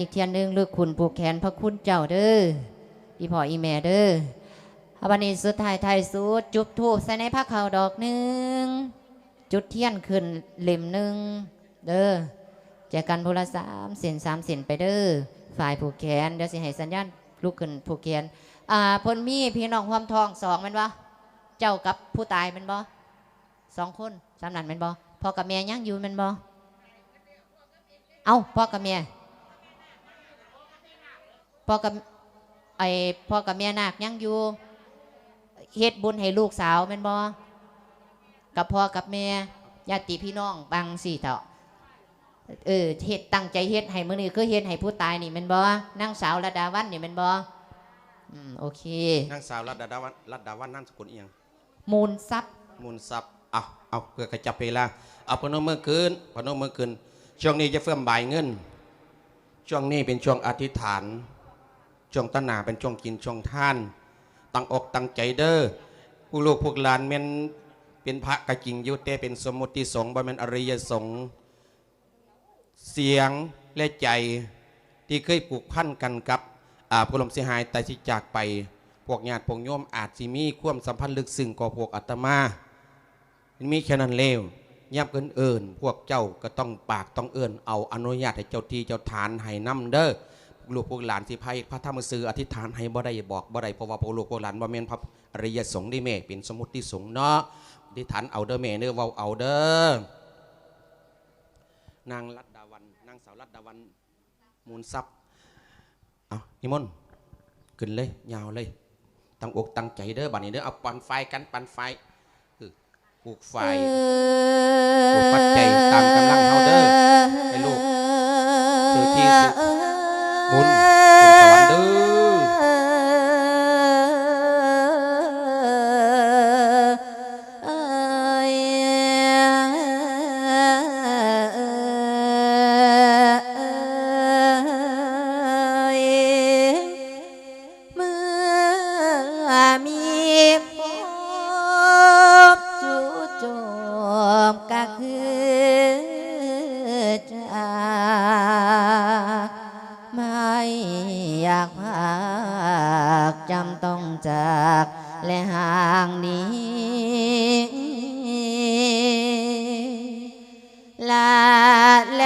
อีกเทียนหนึ่งลูกคุณผูกแขนพระคุณเจ้าเด้ออีพ่ออีแม่เด้อเอาวันนี้สุดท้ายไทยสุดจุดทูบใส่ในผ้าขาวดอกหนึ่งจุดเทียนขึ้นเล่มหนึ่งเด้อแจกกันพละสามเสียนสามเสียนไปเด้อฝ่ายผูกแขนเดี๋ยวสิให้สัญญาณลูกขึ้นผูกแขนอ่าพนมีพี่น้องความทองสองมันบ่เจ้ากับผู้ตายมันบ่สองคนสามหนันมันบ่พ่อกับแม่ยังอยู่มันบ่เอาพ่อกับแม่ พ่อกับไอพ่อกับแม่นาคยังอยู่เฮ็ดบุญให้ลูกสาวแม่นบ่กับพ่อกับแม่ญาติพี่น้องบางสี่เถาะเออเฮ็ดตั้งใจเฮ็ดให้มื้อนี้คือเฮ็ดให้ผู้ตายนี่แม่นบ่นางสาวระดาวันนี่แม่นบ่อืมโอเคนางสาวรัตดาวันรัตดาวันนามสกุลเอียงมูลทรัพย์มูลทรัพย์เอาเอาเพื่อกระจับเวลาเอาพนมมือคืนพนมมือคืนช่วงนี้จะเฟื่อมบ่ายเงิน ช่วงนี้เป็นช่วงอธิษฐาน ช่วงตะหนาเป็นช่วงกินช่วงท่าน ตั้งอกตั้งใจเด้อผู้ลูกพวกหลานแม่นเป็นพระกะจิงยุแต่เป็นสมุติสงฆ์บ่แม่นอริยสงฆ์เสียงและใจที่เคยผูกพันกันกับอาผู้ลมเสียหายแต่ที่จากไป พวกญาติพวกโยมอาจสิมีความสัมพันธ์ลึกซึ้งกว่าพวกอาตมา มีแค่นั้นเลวยับเกินเอิญพวกเจ้าก็ต้องปากต้องเอิญเอาอนุญาตให้เจ้าที่เจ้าฐานให้น้ำเด้อ ลูกพวกหลานสิไพ่พระธรรมสืออธิษฐานให้บ่ได้บอกบ่ได้เพราะว่าพวกลูกพวกหลานบ่แม่นพระอริยสงฆ์ได้แม่เป็นสมุติสงฆ์เนาะอธิษฐานเอาเด้อแม่เด้อว้าเอาเด้อนางรัตดาวันนางสาวรัตดาวันมูลทรัพย์เอานิมนต์ขึ้นเลยยาวเลยตั้งอกตั้งใจเด้อบัดนี้เด้อเอาปันไฟกันปันไฟเออปลูกไฟปลูกปัจจัยตามกำลังเฮาเด้อให้ลูกซื้อที่ซื้อ บุ ลาแ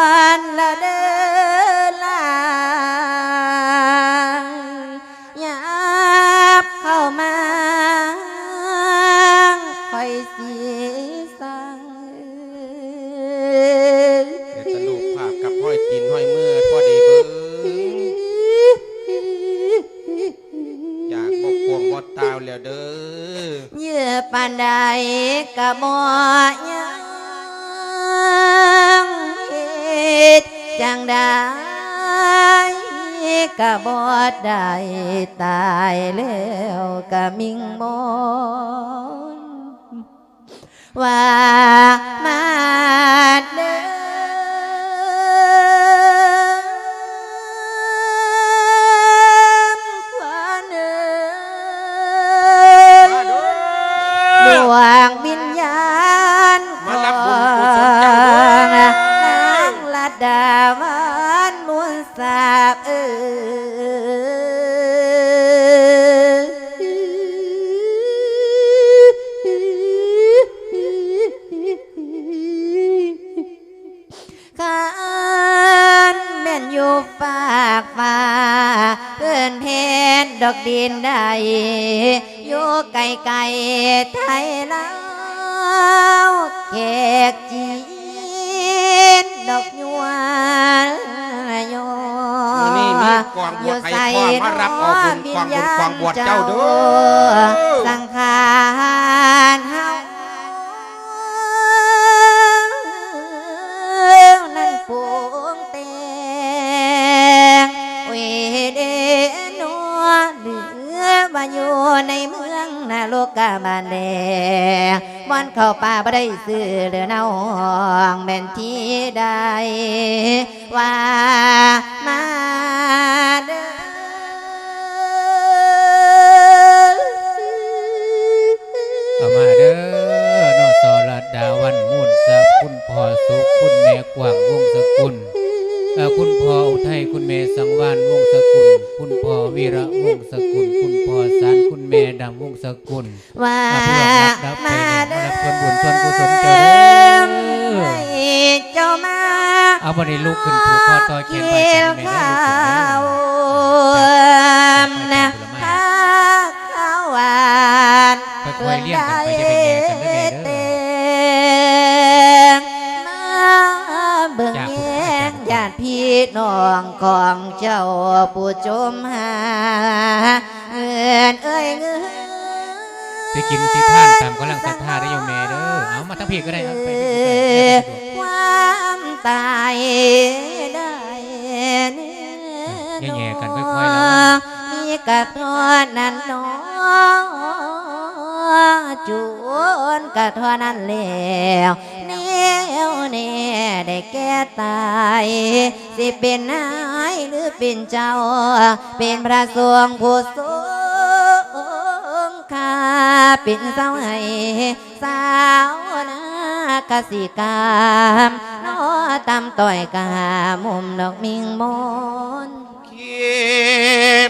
ก่อนแล้วเด้อ จังได้กะบอดได้ตายแล้วกะมิงมนว่ามาเด้ ดอกดินใดอยู่ไกลไกลๆไทยลาวแขกจีนดอกยวนยอนี่มีกวางบวชให้พ่อมารับเอาบุญกวางบุญกวางบวชเจ้าเด้อสังขาร เข้าป่าบ่ได้ซื้อเดือนาห้องแม่นที่ใดว่ามาเด้อเอามาเด้อนอสรดาวันมุ่นสับคุณพ่อสุขคุณแม่กว่างวงสกุล คุณพ่ออุทัยคุณแม่สังวานวงศกุล คุณพ่อวีระวงศกุล คุณพ่อสารคุณแม่ดำวงศกุลว่ารับรับมาไปเด้เนี่ยอรับส่วนบุญส่วนกุศลเจ้าเด้อให้เจ้ามาเอาบันนี้ลุกขึ้นผูกคอต่อเขียนไว้เกี่จัยนวไม่ได้ข้าลุกขึ้นเด้อวนะ พี่น้องของเจ้าผู้จมหาเงินเอ้ยเงินสิกินสิท่านตามกำลังศรัทธาได้โยมแม่เด้อเอามาทั้งพี่ก็ได้เอาไปด้ความตายได้เนื้แง่ๆกันค่อยๆแล้วมีกระทอนนั้นหนอจว นกระทอนนั้นแล้วเนียวเน่ได้แก่ตายสิเป็นนายหรือเป็นเจ้า เป็นพระสวงผู้ทรงข้าเป็นสาวให้สาวนากสิกรรมนอตำต่อยกามุมดอกมิงมนคิดฮอ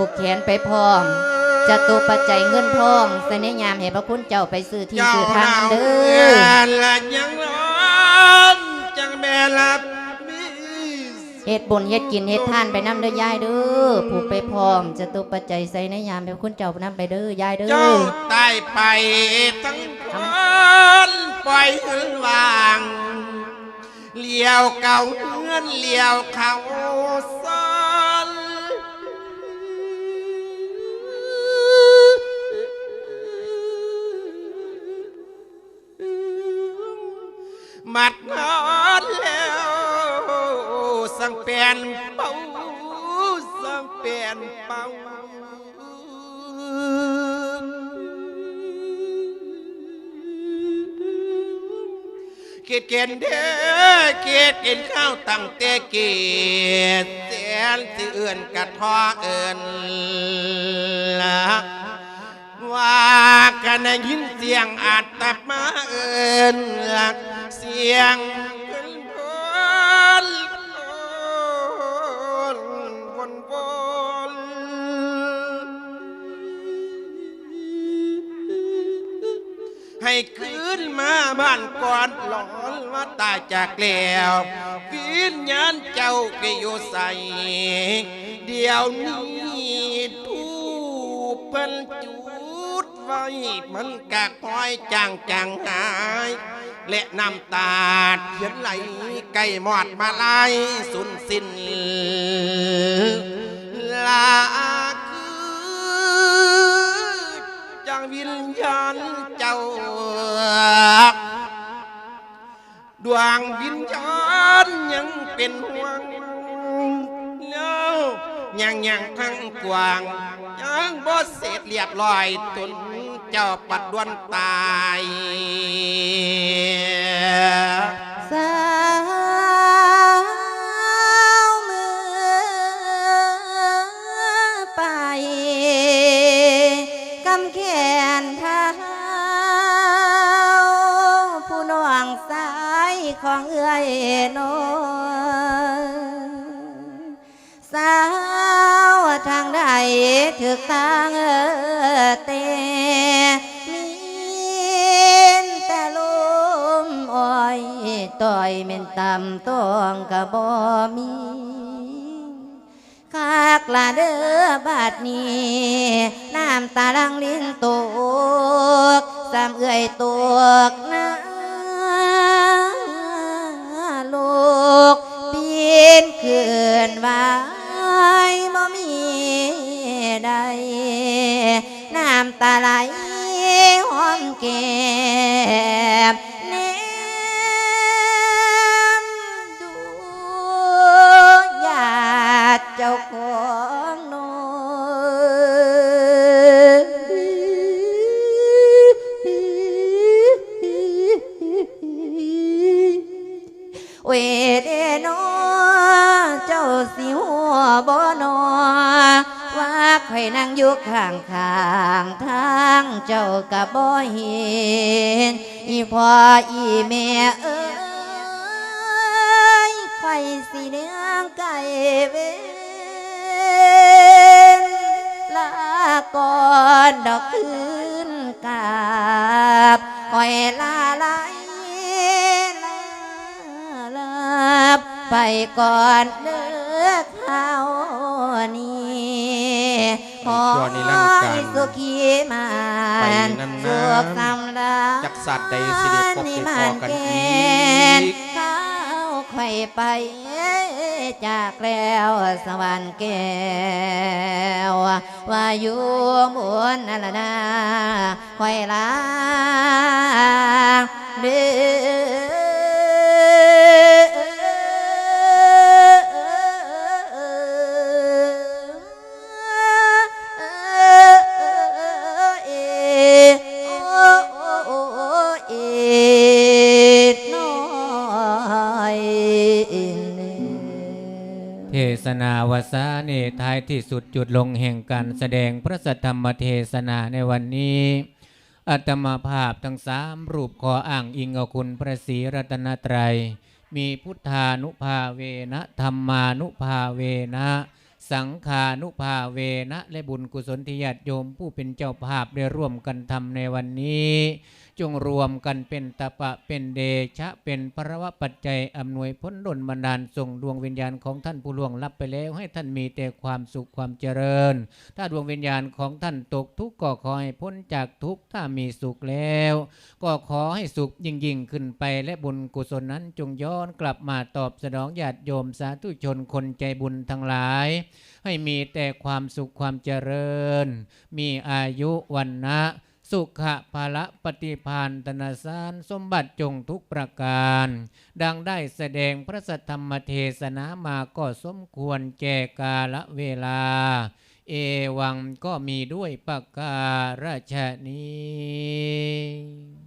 ผูกแขนไปพร้อมจะตัวปัจจัยเงินทองเสน่ยามให้พระคุณเจ้าไปซื้อที่เจ้าซื้อทางเด้เดืออนละยังร้อนจังแม่ลับมีเฮ็ดบุญเฮ็ดกินเฮ็ดทานไปน้ำเด้อยายเด้อผูกไปพร้อมจะตัวปัจจัยใส่ในยามให้พระคุณเจ้านํไปเด้อยายเด้เจ้าอตายไปทั้งคนปล่อยหืนวางเลี้ยวเก่าเงินเลี้ยวเขา มัดนอนแล้วสังเปลี่ยนเป่าสังเปลี่ยนเป่าเกียดเกียนเด้อเกียดกินข้าวตั้งแต่เกียดแสนสิเอื่นกระทอเอื่นละว่ากันได้ยินเสียงอาจตับมา จากแล้ววิญญาณเจ้าก็อยู่ใส่เดี๋ยวนี้ทูปเพิ่นจุดไว้มันกะคอยจางจางหาย และน้ำตาเขียนไหลใกล้หมอดมาลายสุนสิ้นลาคือจังวิญญาณเจ้า ดวงวิญญาณยังเป็นห่วงแล้วยังยังทั้งกวางยังบ่เสร็จเรียบร้อยตนเจ้าปัดดวนตาย ของเอื้อยโนสาวทางใดถึกทางเออเตมีนแต่ลมอ้อยต่อยเม็นต่ำต้องกะบ่มีคากละเด้อบาดนี้น้ำตาลังลิ้นตกสามเอื่อยตกนะ ปีนขึ้นไว้บ่มีใดน้ำตาไหลหอมแก้ม เจ้ากับบ่เห็นอีพ่ออีแม่เอ้ยใครสิเลี้ยงไก่เวนลาก่อนดอกคืนกาบคอยลาไหลลาลาไปก่อนเด้อเขานี้ ขอชั่วนิรันดร์กาลให้สุขีมาไปนนานๆ สุขสำราญ จักสัตว์ใดสิได้พบได้พอกันอีกข้าวไข่ไปจากแล้วสวรรค์แก้วว่าอยู่บนนั่นละนาไข่ลาเด้อ ศนาวสาเนท้ายที่สุดจุดลงแห่งการแสดงพระสัทธรรมเทศนาในวันนี้อัตมาภาพทั้งสามรูปขออ้างอิงเอาคุณพระศรีรัตนตรัย มีพุทธานุภาเวนะธรรมานุภาเวนะ สังขานุภาเวนะและบุญกุศลที่ญาติโยมผู้เป็นเจ้าภาพได้ร่วมกันทำในวันนี้ จงรวมกันเป็นตะปะเป็นเดชะเป็นพระวะปัจจัยอำนวยพ้นดลบันดาลส่งดวงวิญญาณของท่านผู้ล่วงลับไปแล้วให้ท่านมีแต่ความสุขความเจริญ ถ้าดวงวิญญาณของท่านตกทุกข์ก็ขอให้พ้นจากทุกข์ถ้ามีสุขแล้ว ก็ขอให้สุขยิ่งยิ่งขึ้นไปและบุญกุศลนั้นจงย้อนกลับมาตอบสนองญาติโยมสาธุชนคนใจบุญทั้งหลายให้มีแต่ความสุขความเจริญ มีอายุวันนะสุขะภาละปฏิพานตนาสารสมบัติจงทุกประการ ดังได้แสดงพระสัทธรรมเทศนามาก็สมควรแก่กาละเวลา เอวังก็มีด้วยประการฉนี้